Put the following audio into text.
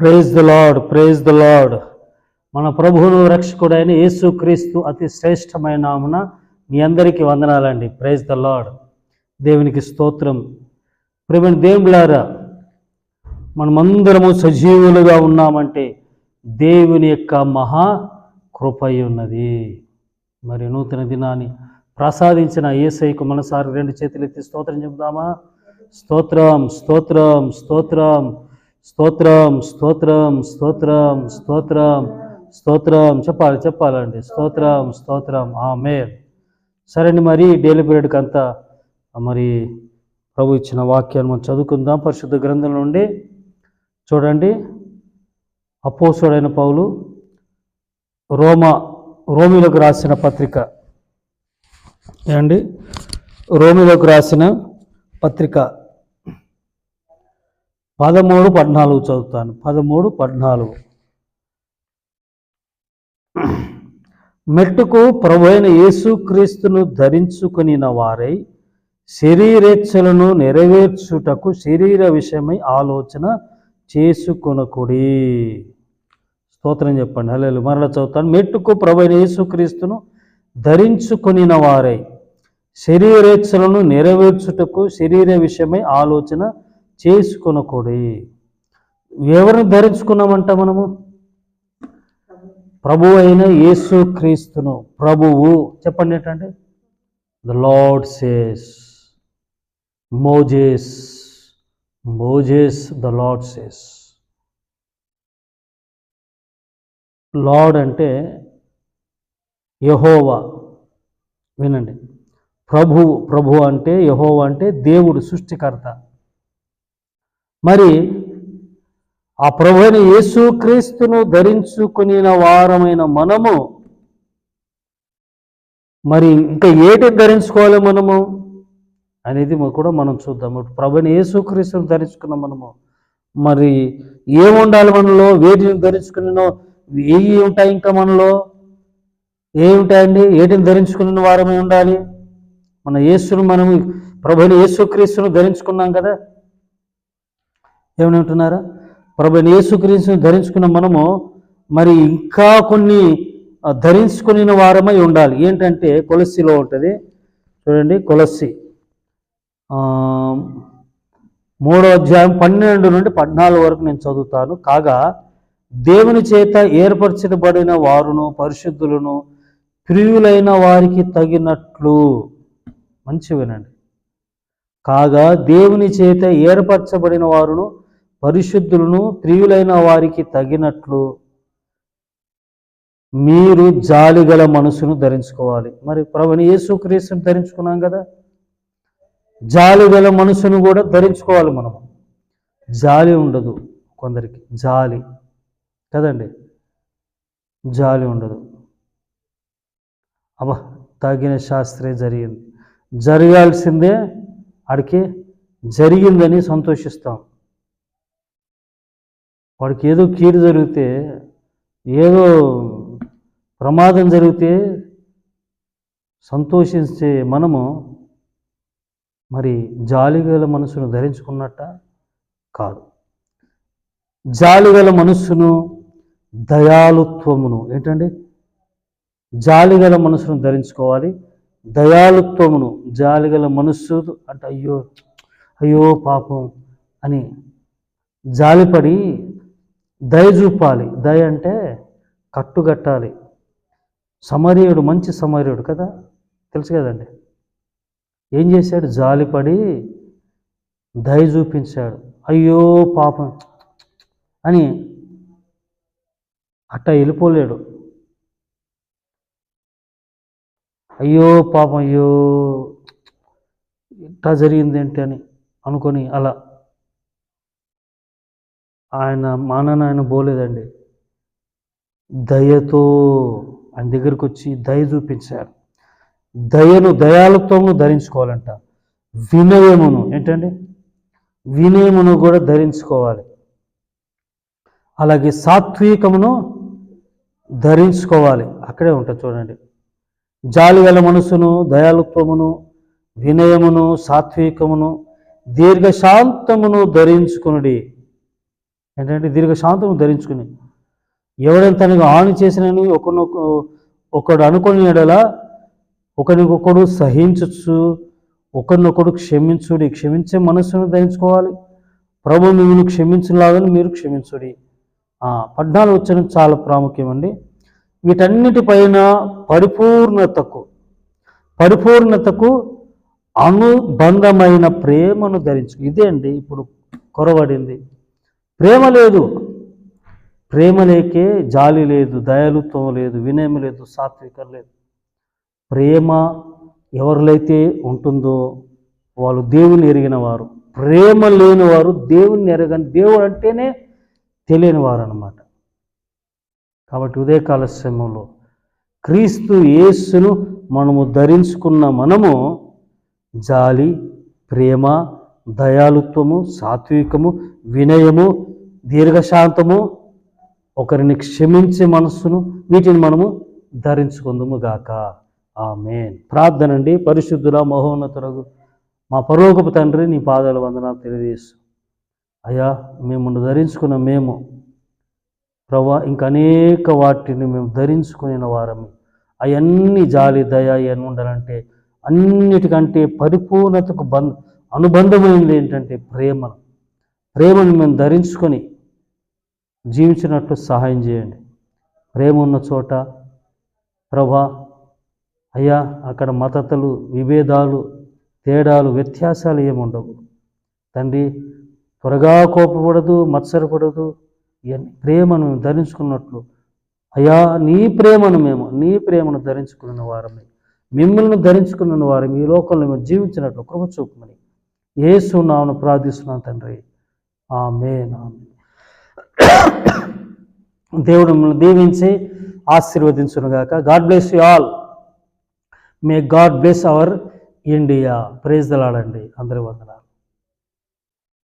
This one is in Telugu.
Praise the lord praise the lord మన ప్రభువును రక్షకుడైన యేసుక్రీస్తు అతి శ్రేష్టమైన నామున మీ అందరికీ వందనాలండి. ప్రేజ్ ద లార్డ్ దేవునికి స్తోత్రం. ప్రేమ దేవులారా మనమందరము సజీవులుగా ఉన్నామంటే దేవుని యొక్క మహా కృపై ఉన్నది. మరి నూతన దినాన్ని ప్రసాదించిన ఏసైకు మనసారి రెండు చేతులు ఎత్తి స్తోత్రం చెబుదామా? స్తోత్రం స్తోత్రం స్తోత్రం. స్తోత్రం స్తోత్రం స్తోత్రం స్తోత్రం స్తోత్రం. చెప్పాలి చెప్పాలండి. స్తోత్రం స్తోత్రం. ఆమె సరే అండి మరి డైలీ పీరియడ్కి అంతా మరి ప్రభు ఇచ్చిన వాక్యాన్ని మనం చదువుకుందాం పరిశుద్ధ గ్రంథం నుండి. చూడండి. అపోసుడైన పౌలు రోమ రోమిలకు రాసిన పత్రిక. ఏమండి? రోమిలకు రాసిన పత్రిక. పదమూడు పద్నాలుగు చదువుతాను. పదమూడు పద్నాలుగు. మెట్టుకు ప్రభు అయిన యేసుక్రీస్తును ధరించుకునిన వారై శరీరేచ్ఛలను నెరవేర్చుటకు శరీర విషయమై ఆలోచన చేసుకొనకుడి. స్తోత్రం చెప్పండి. హల్లెలూయా. మరలా చదువుతాను. మెట్టుకు ప్రభు అయిన యేసుక్రీస్తును ధరించుకొనిన వారై శరీరేచ్ఛలను నెరవేర్చుటకు శరీర విషయమై ఆలోచన చేసుకొనకూడి ఎవరిని ధరించుకున్నామంట మనము? ప్రభు అయిన యేసు క్రీస్తును. ప్రభువు చెప్పండి ఏంటంటే? The lord says Moses Moses the lord says lord అంటే యహోవా. వినండి. ప్రభు ప్రభు అంటే యహోవా అంటే దేవుడు సృష్టికర్త. మరి ఆ ప్రభుని యేసుక్రీస్తును ధరించుకునిన వారమైన మనము మరి ఇంకా ఏటి ధరించుకోవాలి మనము అనేది కూడా మనం చూద్దాం. ప్రభుని యేసుక్రీస్తును ధరించుకున్న మనము మరి ఏముండాలి మనలో? వేటిని ధరించుకున్నో? ఏవి ఉంటాయి ఇంకా మనలో? ఏమి ఉంటాయండి? ఏటిని ధరించుకున్న వారమే ఉండాలి? మన యేసును మనం ప్రభుని యేసుక్రీస్తును ధరించుకున్నాం కదా? ఏమని ఉంటున్నారా ప్రభు యేసుక్రీస్తుని ధరించుకున్న మనము మరి ఇంకా కొన్ని ధరించుకుని వారమై ఉండాలి. ఏంటంటే కొలస్సిలో ఉంటుంది. చూడండి కొలస్సి. మూడో అధ్యాయం పన్నెండు నుండి పద్నాలుగు వరకు నేను చదువుతాను. కాగా దేవుని చేత ఏర్పరచబడిన వారును పరిశుద్ధులను ప్రియులైన వారికి తగినట్లు. మంచి వినండి. కాగా దేవుని చేత ఏర్పరచబడిన వారును పరిశుద్ధులను త్రియులైన వారికి తగినట్లు మీరు జాలిగల మనసును ధరించుకోవాలి. మరి ప్రభుని యేసుక్రీస్తుని ధరించుకున్నాం కదా? జాలిగల మనసును కూడా ధరించుకోవాలి మనం జాలి ఉండదు కొందరికి. జాలి. కదండి? జాలి ఉండదు. అబ్బా తగిన శాస్త్రే జరిగింది. జరగాల్సిందే అడికి జరిగిందని సంతోషిస్తాం. వాడికి ఏదో కీడు జరిగితే ఏదో ప్రమాదం జరిగితే సంతోషించే మనము మరి జాలిగల మనసును ధరించుకున్నట్ట కాదు. జాలిగల మనస్సును దయాలుత్వమును ఏంటండి? జాలిగల మనసును ధరించుకోవాలి. దయాలుత్వమును జాలిగల మనస్సు అంటే అయ్యో అయ్యో పాపం అని జాలిపడి దయ చూపాలి. దయ అంటే కట్టుగట్టాలి సమరీయుడు మంచి సమరీయుడు కదా? తెలుసు కదండి? ఏం చేశాడు? జాలిపడి దయ చూపించాడు. అయ్యో పాపం. అని అట్ట వెళ్ళిపోలేడు. అయ్యో పాపం అయ్యో ఇట్లా జరిగింది ఏంటి అని అనుకొని అలా ఆయన మానని ఆయన పోలేదండి దయతో ఆయన దగ్గరికి వచ్చి దయ చూపించారు. దయను దయాలత్వమును ధరించుకోవాలంట. వినయమును ఏంటండి? వినయమును కూడా ధరించుకోవాలి. అలాగే సాత్వికమును ధరించుకోవాలి. అక్కడే ఉంటుంది చూడండి. జాలిగల మనసును దయాలుత్వమును వినయమును సాత్వికమును దీర్ఘశాంతమును ధరించుకునుడి. ఏంటంటే దీర్ఘశాంతము ధరించుకుని. ఎవడైనా తనకు హాని చేసినని ఒకనొక ఒకడు అనుకుని ఎడల ఒకరికొకడు సహించచ్చు ఒకరినొకడు క్షమించుడి. క్షమించే మనస్సును ధరించుకోవాలి. ప్రభు మిమ్మల్ని క్షమించలాగని మీరు క్షమించుడి. పద్నాలుగు వచ్చిన చాలా ప్రాముఖ్యమండి. వీటన్నిటిపైన పరిపూర్ణతకు పరిపూర్ణతకు అనుబంధమైన ప్రేమను ధరించు. ఇదే అండి ఇప్పుడు కొరవడింది. ప్రేమ లేదు. ప్రేమ లేకే జాలి లేదు దయాలుత్వం లేదు వినయం లేదు సాత్వికం లేదు. ప్రేమ ఎవరిలైతే ఉంటుందో వాళ్ళు దేవుని ఎరిగిన వారు. ప్రేమ లేని వారు దేవుణ్ణి ఎరగని దేవుడు అంటేనే తెలియని వారు అనమాట కాబట్టి ఉదయకాల సమయంలో క్రీస్తు యేసును మనము ధరించుకున్న మనము జాలి ప్రేమ దయాలుత్వము సాత్వికము వినయము దీర్ఘశాంతము ఒకరిని క్షమించే మనస్సును వీటిని మనము ధరించుకుందుము గాక. ఆమేన్. ప్రార్థన అండి పరిశుద్ధుల మహోన్నతులకు మా పరోగపు తండ్రి నీ పాదాల వందనాలు తెలియజేసు అయ్యా మేము ధరించుకున్న మేము ప్రభా ఇంకా అనేక వాటిని మేము ధరించుకునే వారము. అవన్నీ జాలి దయ ఇవన్నీ ఉండాలంటే అన్నిటికంటే పరిపూర్ణతకు బంధ అనుబంధమైనది ఏంటంటే ప్రేమ. ప్రేమను మేము ధరించుకొని జీవించినట్లు సహాయం చేయండి. ప్రేమ ఉన్న చోట ప్రభా అయ్యా అక్కడ మతతలు విభేదాలు తేడాలు వ్యత్యాసాలు ఏముండవు తండ్రి త్వరగా కోపపడదు మత్సరపడదు. ఇవన్నీ ప్రేమను మేము ధరించుకున్నట్లు. అయ్యా నీ ప్రేమను మేము నీ ప్రేమను ధరించుకున్న వారమే. మిమ్మల్ని ధరించుకున్న వారు ఈ లోకంలో మేము జీవించినట్లు కృప చూపమని. ఏసు నామను ప్రార్థిస్తున్నాను తండ్రి. ఆమె దేవుడు మిమ్మల్ని దీవించి ఆశీర్వదించునుగాక. God bless you all. May God bless our India. Praise దలాడండి అందరి వందన